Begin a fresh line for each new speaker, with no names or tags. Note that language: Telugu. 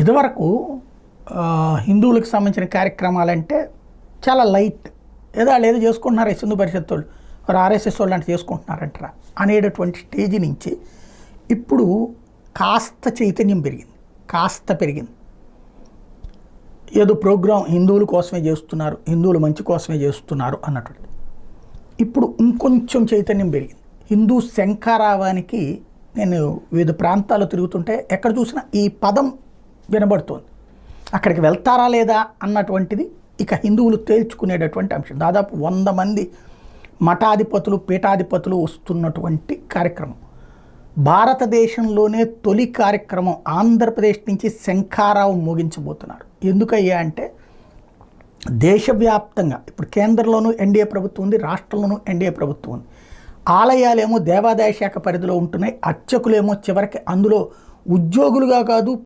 ఇదివరకు హిందువులకు సంబంధించిన కార్యక్రమాలంటే చాలా లైట్. ఏదో వాళ్ళు ఏదో చేసుకుంటున్నారు సింధు పరిషత్ వాళ్ళు. వారు ఆర్ఎస్ఎస్ వాళ్ళు అంటే చేసుకుంటున్నారంటారా? అనేటటువంటి స్టేజ్ నుంచి ఇప్పుడు కాస్త చైతన్యం పెరిగింది. కాస్త పెరిగింది. ఏదో ప్రోగ్రాం హిందువుల కోసమే చేస్తున్నారు హిందువుల మంచి కోసమే చేస్తున్నారు అన్నటువంటి ఇప్పుడు ఇంకొంచెం చైతన్యం పెరిగింది. హిందూ శంఖారావానికి నేను వివిధ ప్రాంతాల్లో తిరుగుతుంటే ఎక్కడ చూసినా ఈ పదం వినబడుతోంది. అక్కడికి వెళ్తారా లేదా అన్నటువంటిది ఇక హిందువులు తేల్చుకునేటటువంటి అంశం. దాదాపు వంద మంది మఠాధిపతులు పీఠాధిపతులు వస్తున్నటువంటి కార్యక్రమం. భారతదేశంలోనే తొలి కార్యక్రమం ఆంధ్రప్రదేశ్ నుంచి శంఖారావు మోగించబోతున్నారు. ఎందుకయ్యా అంటే దేశవ్యాప్తంగా ఇప్పుడు కేంద్రంలోనూ ఎన్డీఏ ప్రభుత్వం ఉంది రాష్ట్రంలోనూ ఎన్డీఏ ప్రభుత్వం ఉంది. ఆలయాలేమో దేవాదాయ శాఖ పరిధిలో ఉంటున్నాయి అర్చకులేమో చివరికి అందులో ఉద్యోగులుగా కాదు